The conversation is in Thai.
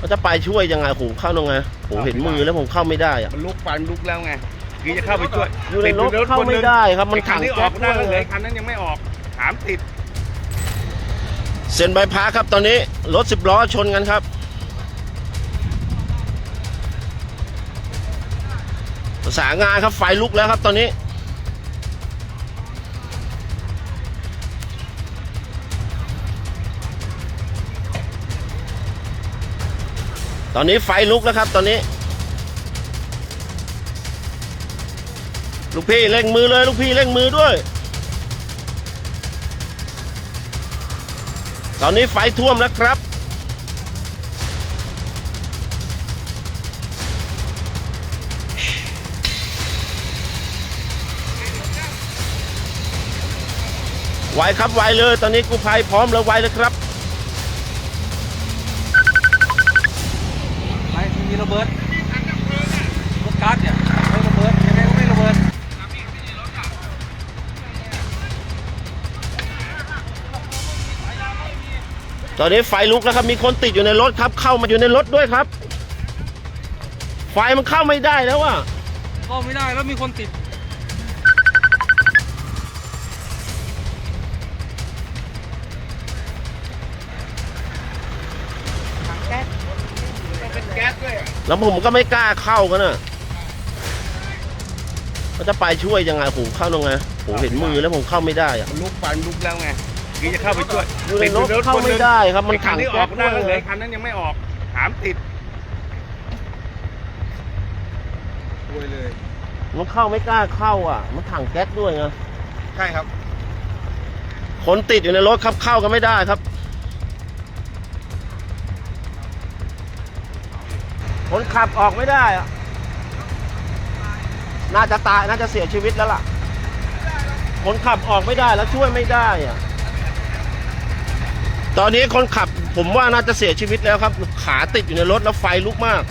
เขาจะไปช่วยยังไงผมเข้าตรงไงผมเห็นมือแล้วผมเข้าไม่ได้อะมันลุกฟันลุกแล้วไงคือจะเข้าไปช่วยอยู่ในรถติดเข้าไม่ได้ครับ มันไอ้คันที่ถัองอกได้แก๊สด้วยแล้วเหลยคันนั้นยังไม่ออกถามติดเซ็นใบพาครับตอนนี้รถสิบล้อชนกันครับประสานงานครับไฟลุกแล้วครับตอนนี้ ตอนนี้ไฟลุกแล้วครับ ตอนนี้ ลูกพี่เร่งมือเลย ลูกพี่เร่งมือด้วย ตอนนี้ไฟท่วมแล้วครับ ไวครับไวเลย ตอนนี้กู้ภัยพร้อมแล้วไวเลยครับ ระเบิดรถการ์ดเนี่ยไม่ระเบิดยังไงก็ไม่ระเบิดตอนนี้ไฟลุกแล้วครับมีคนติดอยู่ในรถครับ เข้ามาอยู่ในรถด้วยครับ ไฟมันเข้าไม่ได้แล้วอะก็ไม่ได้แล้วมีคนติด เป็นแก๊สด้วยแล้วผมก็ไม่กล้าเข้ากันอะเขาจะไปช่วยยังไงผมเข้าตรงไงผมเห็นมือแล้วผมเข้าไม่ได้อะมันลุกฟันลุกแล้วไงคือจะเข้าไปช่วยอยู่ในรถเข้าไม่ได้ครับ มันไอ้คัถันงที่อแก๊อสกด้ได้วยแล้วเหลยคันนั้นยังไม่ออกถามติดรวยเลย มันเข้าไม่กล้าเข้าอะ มันถังแก๊สด้วยไงใช่ครับ คนติดอยู่ในรถครับเข้ากันไม่ได้ครับ คนขับออกไม่ได้อะน่าจะตายน่าจะเสียชีวิตแล้วล่ะ คนขับออกไม่ได้แล้วช่วยไม่ได้อะตอนนี้คนขับผมว่าน่าจะเสียชีวิตแล้วครับ ขาติดอยู่ในรถแล้วไฟลุกมาก